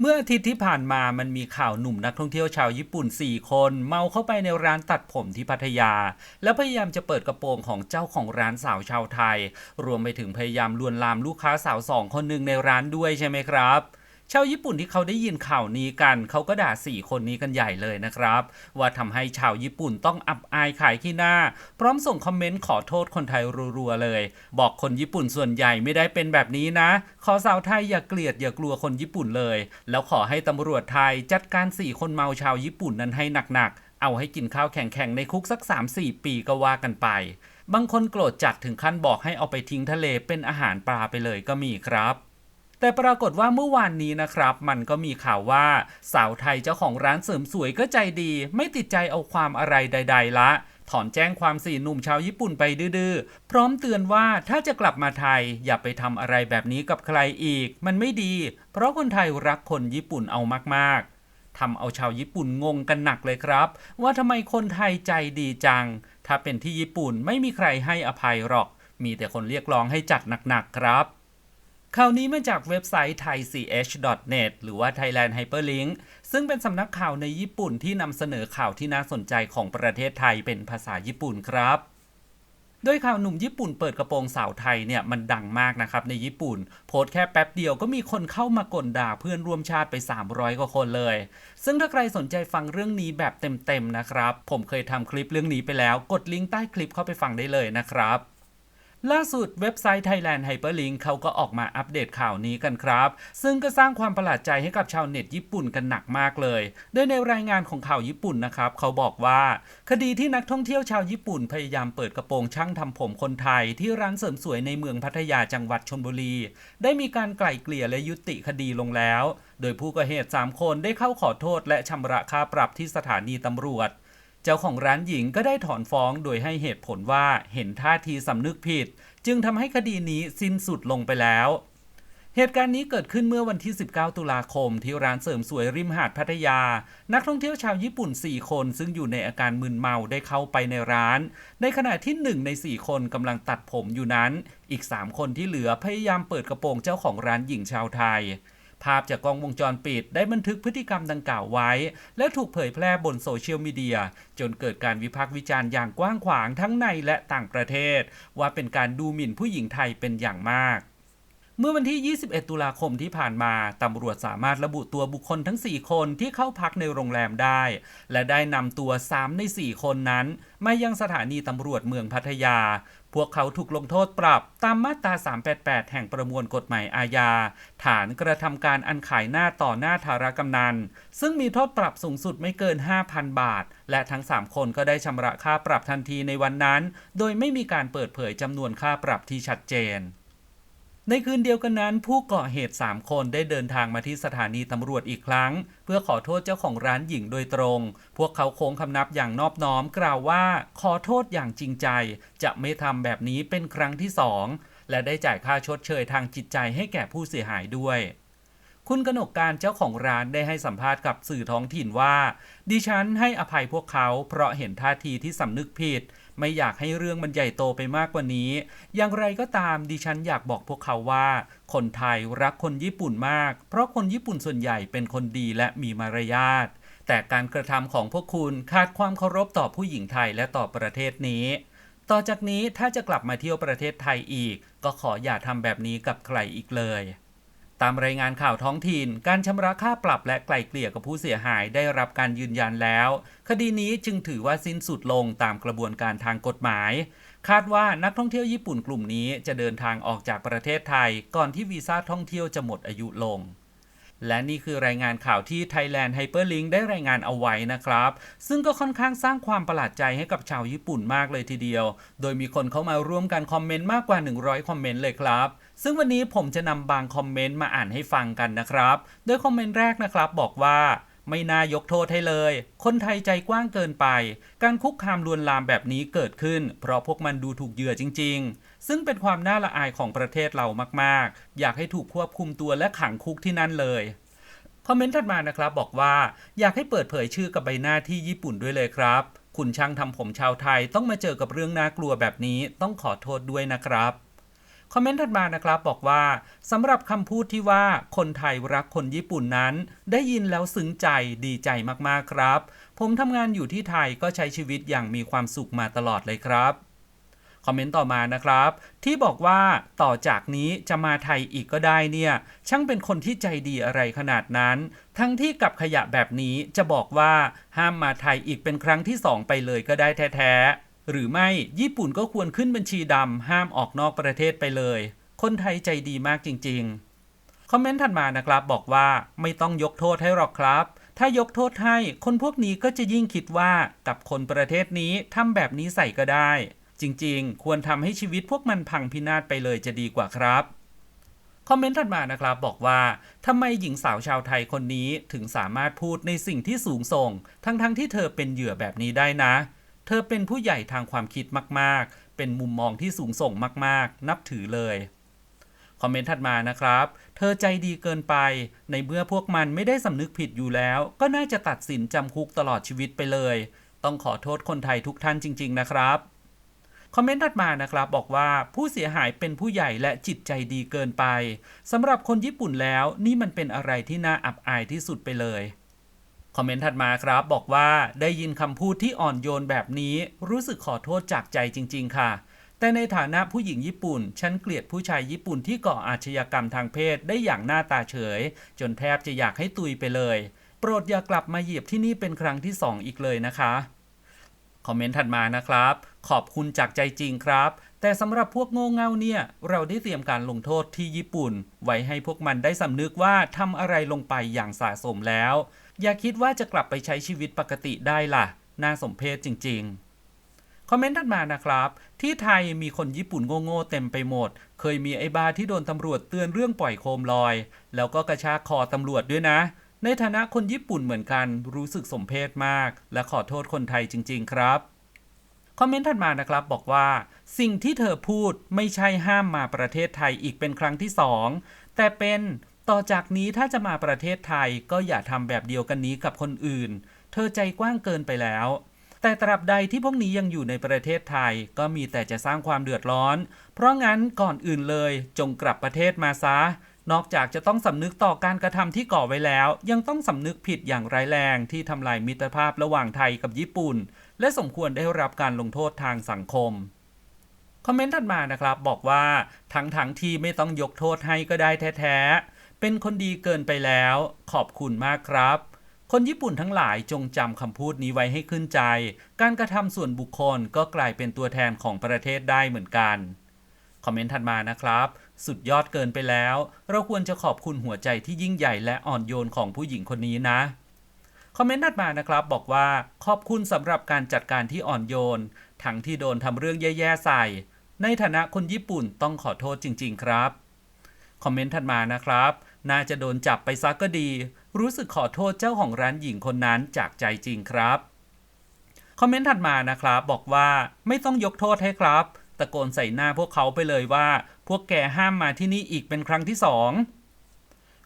เมื่ออาทิตย์ที่ผ่านมามันมีข่าวหนุ่มนักท่องเที่ยวชาวญี่ปุ่น 4 คน เมาเข้าไปในร้านตัดผมที่พัทยา แล้วพยายามจะเปิดกระโปรงของเจ้าของร้านสาวชาวไทย รวมไปถึงพยายามลวนลามลูกค้าสาวสองคนหนึ่งในร้านด้วยใช่ไหมครับ ชาวญี่ปุ่นที่เขาได้ยินข่าวนี้กัน เขาก็ด่าสี่คนนี้กันใหญ่เลยนะครับ ว่าทำให้ชาวญี่ปุ่นต้องอับอายขายขี้หน้า พร้อมส่งคอมเมนต์ขอโทษคนไทยรัวๆเลย บอกคนญี่ปุ่นส่วนใหญ่ไม่ได้เป็นแบบนี้นะ ขอสาวไทยอย่าเกลียดอย่ากลัวคนญี่ปุ่นเลย แล้วขอให้ตำรวจไทยจัดการสี่คนเมาชาวญี่ปุ่นนั้นให้หนักๆ เอาให้กินข้าวแข่งๆในคุกสัก 3-4 ปีก็ว่ากันไปบางคนโกรธจัดถึงขั้นบอกให้เอาไปทิ้งทะเลเป็นอาหารปลาไปเลยก็มีครับ แต่ปรากฏว่าเมื่อวานนี้นะครับ มันก็มีข่าวว่าสาวไทยเจ้าของร้านเสริมสวยก็ใจดี ไม่ติดใจเอาความอะไรใด ๆ ละถอนแจ้งความสี่หนุ่มชาวญี่ปุ่นไปดื้อๆ พร้อมเตือนว่าถ้าจะกลับมาไทย อย่าไปทำอะไรแบบนี้กับใครอีก มันไม่ดี เพราะคนไทยรักคนญี่ปุ่นเอามากๆทำเอาชาวญี่ปุ่นงงกันหนักเลยครับ ว่าทำไมคนไทยใจดีจัง ถ้าเป็นที่ญี่ปุ่นไม่มีใครให้อภัยหรอก มีแต่คนเรียกร้องให้จัดหนักๆครับ ข่าวนี้มาจากเว็บไซต์ thaich.net หรือว่า Thailand Hyperlink ซึ่งเป็นสำนักข่าวในญี่ปุ่นที่นำเสนอข่าวที่น่าสนใจของประเทศไทยเป็นภาษาญี่ปุ่นครับโดยข่าวหนุ่มญี่ปุ่นเปิดกระโปรงสาวไทยเนี่ยมันดังมากนะครับในญี่ปุ่น โพสต์แค่แป๊บเดียวก็มีคนเข้ามากลด่าเพื่อนร่วมชาติไป 300 กว่าคนเลย ซึ่งถ้าใครสนใจฟังเรื่องนี้แบบเต็มๆนะครับ ผมเคยทำคลิปเรื่องนี้ไปแล้ว กดลิงก์ใต้คลิปเข้าไปฟังได้เลยนะครับ ล่าสุดเว็บไซต์ Thailand Hyperlink เขาก็ออกมาอัปเดตข่าวนี้กันครับ ซึ่งก็สร้างความประหลาดใจให้กับชาวเน็ตญี่ปุ่นกันหนักมากเลย โดยในรายงานของข่าวญี่ปุ่นนะครับ เขาบอกว่า คดีที่นักท่องเที่ยวชาวญี่ปุ่นพยายามเปิดกระโปรงช่างทำผมคนไทย ที่ร้านเสริมสวยในเมืองพัทยาจังหวัดชลบุรี ได้มีการไกล่เกลี่ยและยุติคดีลงแล้ว โดยผู้ก่อเหตุ 3 คนได้เข้าขอโทษและชำระค่าปรับที่สถานีตำรวจ เจ้าของร้านหญิงก็ได้ถอนฟ้องโดยให้เหตุผลว่าเห็นท่าทีสำนึกผิด จึงทำให้คดีนี้สิ้นสุดลงไปแล้ว เหตุการณ์นี้เกิดขึ้นเมื่อวันที่ 19 ตุลาคมที่ร้านเสริมสวยริมหาดพัทยา นักท่องเที่ยวชาวญี่ปุ่น 4 คนซึ่งอยู่ในอาการมึนเมาได้เข้าไปในร้าน ในขณะที่ 1 ใน 4 คนกำลังตัดผมอยู่นั้น อีก 3 คนที่เหลือพยายามเปิดกระโปรงเจ้าของร้านหญิงชาวไทย ภาพจากกล้องวงจรปิดได้บันทึกพฤติกรรมดังกล่าวไว้ และถูกเผยแพร่บนโซเชียลมีเดีย จนเกิดการวิพากษ์วิจารณ์อย่างกว้างขวางทั้งในและต่างประเทศ ว่าเป็นการดูหมิ่นผู้หญิงไทยเป็นอย่างมาก เมื่อวันที่ 21 ตุลาคมที่ผ่านมา ตำรวจสามารถระบุตัวบุคคลทั้ง 4 คนที่เข้าพักในโรงแรมได้ และได้นำตัว 3 ใน 4 คนนั้นมายังสถานีตำรวจเมืองพัทยา พวกเขาถูกลงโทษปรับตามมาตรา 388 แห่งประมวลกฎหมายอาญา ฐานกระทำการอันขายหน้าต่อหน้าธารกำนัน ซึ่งมีโทษปรับสูงสุดไม่เกิน 5,000 บาท และทั้ง 3 คนก็ได้ชำระค่าปรับทันทีในวันนั้น โดยไม่มีการเปิดเผยจำนวนค่าปรับที่ชัดเจน ในคืนเดียวกันนั้น ผู้ก่อเหตุ 3 คนได้เดินทางมาที่สถานีตำรวจอีกครั้ง เพื่อขอโทษเจ้าของร้านหญิงโดยตรง พวกเขาโค้งคำนับอย่างนอบน้อมกล่าวว่า ขอโทษอย่างจริงใจ จะไม่ทำแบบนี้เป็นครั้งที่สองและได้จ่ายค่าชดเชยทางจิตใจให้แก่ผู้เสียหายด้วย คุณกนกการเจ้าของร้านได้ให้สัมภาษณ์กับสื่อท้องถิ่นว่า ดิฉันให้อภัยพวกเขาเพราะเห็นท่าทีที่สำนึกผิด ไม่อยากให้เรื่องมันใหญ่โตไปมากกว่านี้ อย่างไรก็ตามดิฉันอยากบอกพวกเขาว่า คนไทยรักคนญี่ปุ่นมาก เพราะคนญี่ปุ่นส่วนใหญ่เป็นคนดีและมีมารยาท แต่การกระทำของพวกคุณขาดความเคารพต่อผู้หญิงไทยและต่อประเทศนี้ต่อจากนี้ถ้าจะกลับมาเที่ยวประเทศไทยอีก ก็ขออย่าทำแบบนี้กับใครอีกเลย ตามรายงานข่าวท้องถิ่น การชำระค่าปรับและไกล่เกลี่ยกับผู้เสียหายได้รับการยืนยันแล้ว คดีนี้จึงถือว่าสิ้นสุดลงตามกระบวนการทางกฎหมาย คาดว่านักท่องเที่ยวญี่ปุ่นกลุ่มนี้จะเดินทางออกจากประเทศไทย ก่อนที่วีซ่าท่องเที่ยวจะหมดอายุลง และนี่คือรายงานข่าวที่ Thailand Hyperlink ได้รายงานเอาไว้นะครับ ซึ่งก็ค่อนข้างสร้างความประหลาดใจให้กับชาวญี่ปุ่นมากเลยทีเดียว โดยมีคนเข้ามาร่วมกันคอมเมนต์มากกว่า 100 คอมเมนต์เลยครับ ซึ่งวันนี้ผมจะนำบางคอมเมนต์มาอ่านให้ฟังกันนะครับ โดยคอมเมนต์แรกนะครับบอกว่าไม่น่ายกโทษให้เลย คนไทยใจกว้างเกินไป การคุกคามลวนลามแบบนี้เกิดขึ้น เพราะพวกมันดูถูกเหยื่อจริง ๆ ซึ่งเป็นความน่าละอายของประเทศเรามากๆ อยากให้ถูกควบคุมตัวและขังคุกที่นั่นเลยคอมเมนต์ถัดมานะครับบอกว่าอยากให้เปิดเผยชื่อกับใบหน้าที่ญี่ปุ่นด้วยเลยครับ คุณช่างทำผมชาวไทยต้องมาเจอกับเรื่องน่ากลัวแบบนี้ต้องขอโทษด้วยนะครับคอมเมนต์ถัดมานะครับบอกว่าสำหรับคำพูดที่ว่าคนไทยรักคนญี่ปุ่นนั้น ได้ยินแล้วซึ้งใจดีใจมากๆครับ ผมทำงานอยู่ที่ไทยก็ใช้ชีวิตอย่างมีความสุขมาตลอดเลยครับ คอมเมนต์ต่อมานะครับ ที่บอกว่าต่อจากนี้จะมาไทยอีกก็ได้เนี่ย ช่างเป็นคนที่ใจดีอะไรขนาดนั้น ทั้งที่กับขยะแบบนี้จะบอกว่าห้ามมาไทยอีกเป็นครั้งที่สองไปเลยก็ได้แท้ๆ หรือไม่ญี่ปุ่นก็ควรขึ้นบัญชีดำห้ามออกนอกประเทศไปเลย คนไทยใจดีมากจริง ๆ คอมเมนต์ถัดมานะครับบอกว่าไม่ต้องยกโทษให้หรอกครับถ้ายกโทษให้ คนพวกนี้ก็จะยิ่งคิดว่ากับคนประเทศนี้ทำแบบนี้ใส่ก็ได้ จริงๆ ควรทำให้ชีวิตพวกมันพังพินาศไปเลยจะดีกว่าครับคอมเมนต์ถัดมานะครับบอกว่าทำไมหญิงสาวชาวไทยคนนี้ถึงสามารถพูดในสิ่งที่สูงส่ง ทั้งๆทที่เธอเป็นเหยื่อแบบนี้ได้นะ เธอเป็นผู้ใหญ่ทางความคิดมากๆ เป็นมุมมองที่สูงส่งมากๆ นับถือเลยคอมเมนต์ถัดมานะครับ เธอใจดีเกินไป ในเมื่อพวกมันไม่ได้สำนึกผิดอยู่แล้ว ก็น่าจะตัดสินจำคุกตลอดชีวิตไปเลย ต้องขอโทษคนไทยทุกท่านจริง ๆ นะครับ คอมเมนต์ถัดมานะครับบอกว่าผู้เสียหายเป็นผู้ใหญ่และจิตใจดีเกินไปสำหรับคนญี่ปุ่นแล้วนี่มันเป็นอะไรที่น่าอับอายที่สุดไปเลยคอมเมนต์ถัดมาครับบอกว่าได้ยินคำพูดที่อ่อนโยนแบบนี้ รู้สึกขอโทษจากใจจริง ๆ ค่ะ แต่ในฐานะผู้หญิงญี่ปุ่น ฉันเกลียดผู้ชายญี่ปุ่นที่ก่ออาชญากรรมทางเพศได้อย่างหน้าตาเฉย จนแทบจะอยากให้ตุยไปเลย โปรดอย่ากลับมาเหยียบที่นี่เป็นครั้งที่สองอีกเลยนะคะคอมเมนต์ถัดมานะครับ ขอบคุณจากใจจริงครับ แต่สำหรับพวกโง่เง่าเนี่ย เราได้เตรียมการลงโทษที่ญี่ปุ่น ไว้ให้พวกมันได้สำนึกว่าทำอะไรลงไปอย่างสะสมแล้ว อย่าคิดว่าจะกลับไปใช้ชีวิตปกติได้ล่ะ น่าสมเพชจริง ๆคอมเมนต์ถัดมานะครับ ที่ไทยมีคนญี่ปุ่นโง่ๆเต็มไปหมด เคยมีไอ้บาที่โดนตำรวจเตือนเรื่องปล่อยโคมลอย แล้วก็กระชากคอตำรวจด้วยนะ ในฐานะคนญี่ปุ่นเหมือนกันรู้สึกสมเพชมาก และขอโทษคนไทยจริง ๆ ครับ คอมเมนต์ถัดมานะครับบอกว่าสิ่งที่เธอพูดไม่ใช่ห้ามมาประเทศไทยอีกเป็นครั้งที่สองแต่เป็นต่อจากนี้ถ้าจะมาประเทศไทยก็อย่าทำแบบเดียวกันนี้กับคนอื่น เธอใจกว้างเกินไปแล้ว แต่ตราบใดที่พวกนี้ยังอยู่ในประเทศไทยก็มีแต่จะสร้างความเดือดร้อน เพราะงั้นก่อนอื่นเลยจงกลับประเทศมาซะ นอกจากจะต้องสำนึกต่อการกระทำที่ก่อไว้แล้ว ยังต้องสำนึกผิดอย่างร้ายแรงที่ทำลายมิตรภาพระหว่างไทยกับญี่ปุ่น และสมควรได้รับการลงโทษทางสังคมคอมเมนต์ถัดมานะครับบอกว่าทั้งทั้งที่ไม่ต้องยกโทษให้ก็ได้แท้ๆ เป็นคนดีเกินไปแล้ว ขอบคุณมากครับ คนญี่ปุ่นทั้งหลายจงจำคำพูดนี้ไว้ให้ขึ้นใจ การกระทำส่วนบุคคลก็กลายเป็นตัวแทนของประเทศได้เหมือนกัน คอมเมนต์ถัดมานะครับ สุดยอดเกินไปแล้ว เราควรจะขอบคุณหัวใจที่ยิ่งใหญ่และอ่อนโยนของผู้หญิงคนนี้นะ คอมเมนต์ถัดมานะครับบอกว่าขอบคุณสำหรับการจัดการที่อ่อนโยน ทั้งที่โดนทำเรื่องแย่ๆใส่ ในฐานะคนญี่ปุ่นต้องขอโทษจริง ๆ ครับ คอมเมนต์ถัดมานะครับ น่าจะโดนจับไปซักก็ดี รู้สึกขอโทษเจ้าของร้านหญิงคนนั้นจากใจจริงครับ คอมเมนต์ถัดมานะครับบอกว่าไม่ต้องยกโทษให้ครับ ตะโกนใส่หน้าพวกเขาไปเลยว่า พวกแกห้ามมาที่นี่อีกเป็นครั้งที่สอง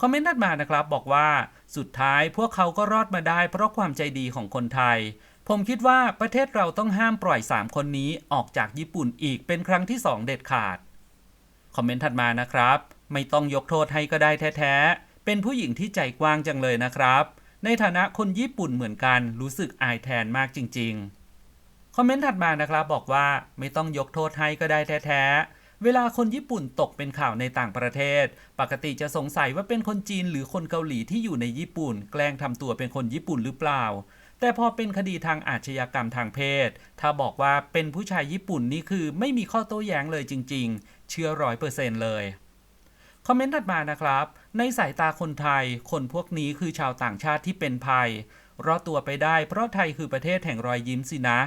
คอมเมนต์ถัดมานะครับบอกว่าสุดท้ายพวกเขาก็รอดมาได้เพราะความใจดีของคนไทย ผมคิดว่าประเทศเราต้องห้ามปล่อย 3 คนนี้ออกจากญี่ปุ่นอีกเป็นครั้งที่ 2 เด็ดขาด คอมเมนต์ถัดมานะครับ ไม่ต้องยกโทษให้ก็ได้แท้ๆ เป็นผู้หญิงที่ใจกว้างจังเลยนะครับ ในฐานะคนญี่ปุ่นเหมือนกันรู้สึกอายแทนมากจริง ๆ คอมเมนต์ถัดมานะครับบอกว่าไม่ต้องยกโทษให้ก็ได้แท้ๆ เวลาคนญี่ปุ่นตกเป็นข่าวในต่างประเทศ ปกติจะสงสัยว่าเป็นคนจีนหรือคนเกาหลีที่อยู่ในญี่ปุ่น แกล้งทำตัวเป็นคนญี่ปุ่นหรือเปล่า แต่พอเป็นคดีทางอาชญากรรมทางเพศ ถ้าบอกว่าเป็นผู้ชายญี่ปุ่นนี่คือไม่มีข้อโต้แย้งเลยจริง ๆ เชื่อร้อยเปอร์เซ็นต์เลยคอมเมนต์ถัดมานะครับ ในสายตาคนไทย คนพวกนี้คือชาวต่างชาติที่เป็นภัยรอดตัวไปได้เพราะไทยคือประเทศแห่งรอยยิ้มสินะ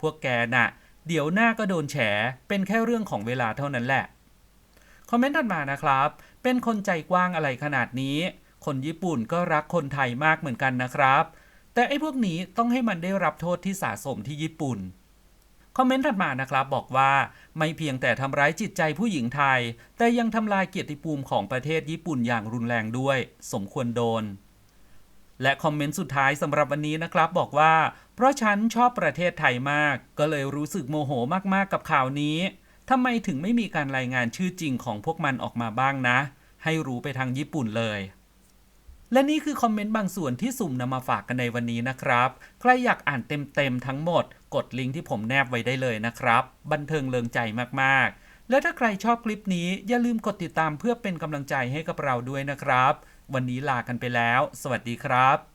พวกแกน่ะ เดี๋ยวหน้าก็โดนแฉ เป็นแค่เรื่องของเวลาเท่านั้นแหละ คอมเมนต์ถัดมานะครับ เป็นคนใจกว้างอะไรขนาดนี้ คนญี่ปุ่นก็รักคนไทยมากเหมือนกันนะครับ แต่ไอ้พวกนี้ต้องให้มันได้รับโทษที่สะสมที่ญี่ปุ่น คอมเมนต์ถัดมานะครับบอกว่าไม่เพียงแต่ทำร้ายจิตใจผู้หญิงไทย แต่ยังทำลายเกียรติภูมิของประเทศญี่ปุ่นอย่างรุนแรงด้วย สมควรโดน และคอมเมนต์สุดท้ายสำหรับวันนี้นะครับบอกว่า เพราะฉันชอบประเทศไทยมาก ก็เลยรู้สึกโมโหมากๆกับข่าวนี้ทำไมถึงไม่มีการรายงานชื่อจริงของพวกมันออกมาบ้างนะ ให้รู้ไปทางญี่ปุ่นเลย และนี่คือคอมเมนต์บางส่วนที่สุ่มนำมาฝากกันในวันนี้นะครับ ใครอยากอ่านเต็มๆทั้งหมด กดลิงก์ที่ผมแนบไว้ได้เลยนะครับ บันเทิงเลิงใจมากๆ และถ้าใครชอบคลิปนี้อย่าลืมกดติดตามเพื่อเป็นกำลังใจให้กับเราด้วยนะครับ วันนี้ลากันไปแล้ว สวัสดีครับ